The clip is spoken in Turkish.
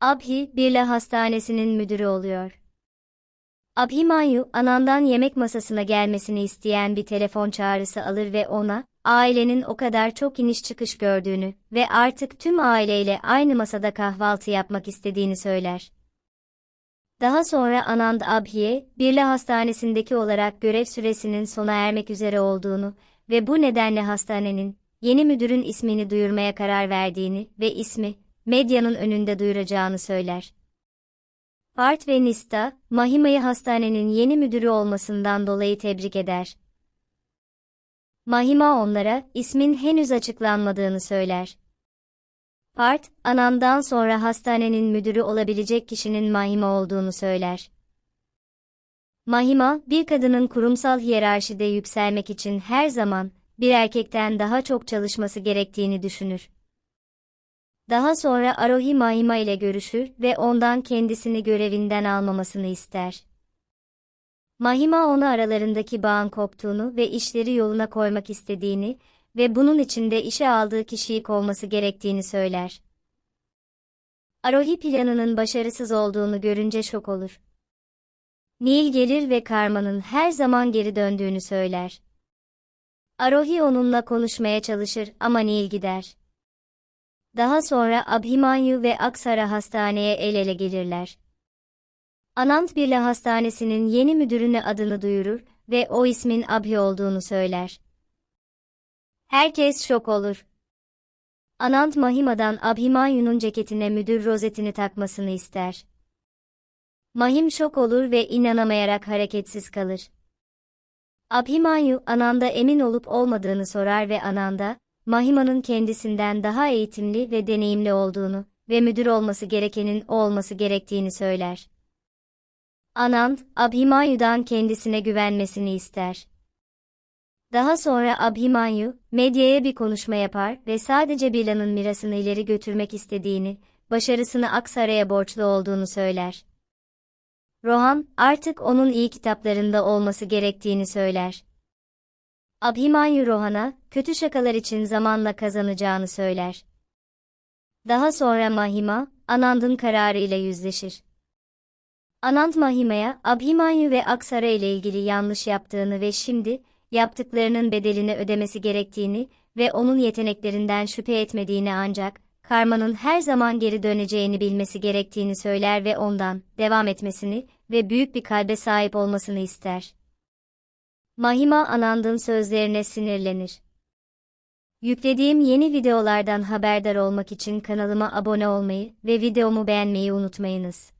Abhi, Birla Hastanesi'nin müdürü oluyor. Abhimanyu, anandan yemek masasına gelmesini isteyen bir telefon çağrısı alır ve ona, ailenin o kadar çok iniş çıkış gördüğünü ve artık tüm aileyle aynı masada kahvaltı yapmak istediğini söyler. Daha sonra Anand Abhi'ye, Birla Hastanesi'ndeki olarak görev süresinin sona ermek üzere olduğunu ve bu nedenle hastanenin, yeni müdürün ismini duyurmaya karar verdiğini ve ismi, medyanın önünde duyuracağını söyler. Art ve Nista, Mahima'yı hastanenin yeni müdürü olmasından dolayı tebrik eder. Mahima onlara, ismin henüz açıklanmadığını söyler. Part, Anand'dan sonra hastanenin müdürü olabilecek kişinin Mahima olduğunu söyler. Mahima, bir kadının kurumsal hiyerarşide yükselmek için her zaman, bir erkekten daha çok çalışması gerektiğini düşünür. Daha sonra Arohi Mahima ile görüşür ve ondan kendisini görevinden almamasını ister. Mahima ona aralarındaki bağın koptuğunu ve işleri yoluna koymak istediğini ve bunun için de işe aldığı kişiyi kovması gerektiğini söyler. Arohi planının başarısız olduğunu görünce şok olur. Neil gelir ve Karma'nın her zaman geri döndüğünü söyler. Arohi onunla konuşmaya çalışır ama Neil gider. Daha sonra Abhimanyu ve Aksara hastaneye el ele gelirler. Anant Birla Hastanesi'nin yeni müdürüne adını duyurur ve o ismin Abhi olduğunu söyler. Herkes şok olur. Anant Mahima'dan Abhimanyu'nun ceketine müdür rozetini takmasını ister. Mahim şok olur ve inanamayarak hareketsiz kalır. Abhimanyu, Anand'a emin olup olmadığını sorar ve Anand'a, Mahima'nın kendisinden daha eğitimli ve deneyimli olduğunu ve müdür olması gerekenin o olması gerektiğini söyler. Anand, Abhimanyu'dan kendisine güvenmesini ister. Daha sonra Abhimanyu, medyaya bir konuşma yapar ve sadece Bila'nın mirasını ileri götürmek istediğini, başarısını Aksaray'a borçlu olduğunu söyler. Rohan, artık onun iyi kitaplarında olması gerektiğini söyler. Abhimanyu Rohan'a, kötü şakalar için zamanla kazanacağını söyler. Daha sonra Mahima, Anand'ın kararıyla yüzleşir. Anand Mahima'ya, Abhimanyu ve Aksara ile ilgili yanlış yaptığını ve şimdi, yaptıklarının bedelini ödemesi gerektiğini ve onun yeteneklerinden şüphe etmediğini ancak, karmanın her zaman geri döneceğini bilmesi gerektiğini söyler ve ondan, devam etmesini ve büyük bir kalbe sahip olmasını ister. Mahima Anand'ın sözlerine sinirlenir. Yüklediğim yeni videolardan haberdar olmak için kanalıma abone olmayı ve videomu beğenmeyi unutmayınız.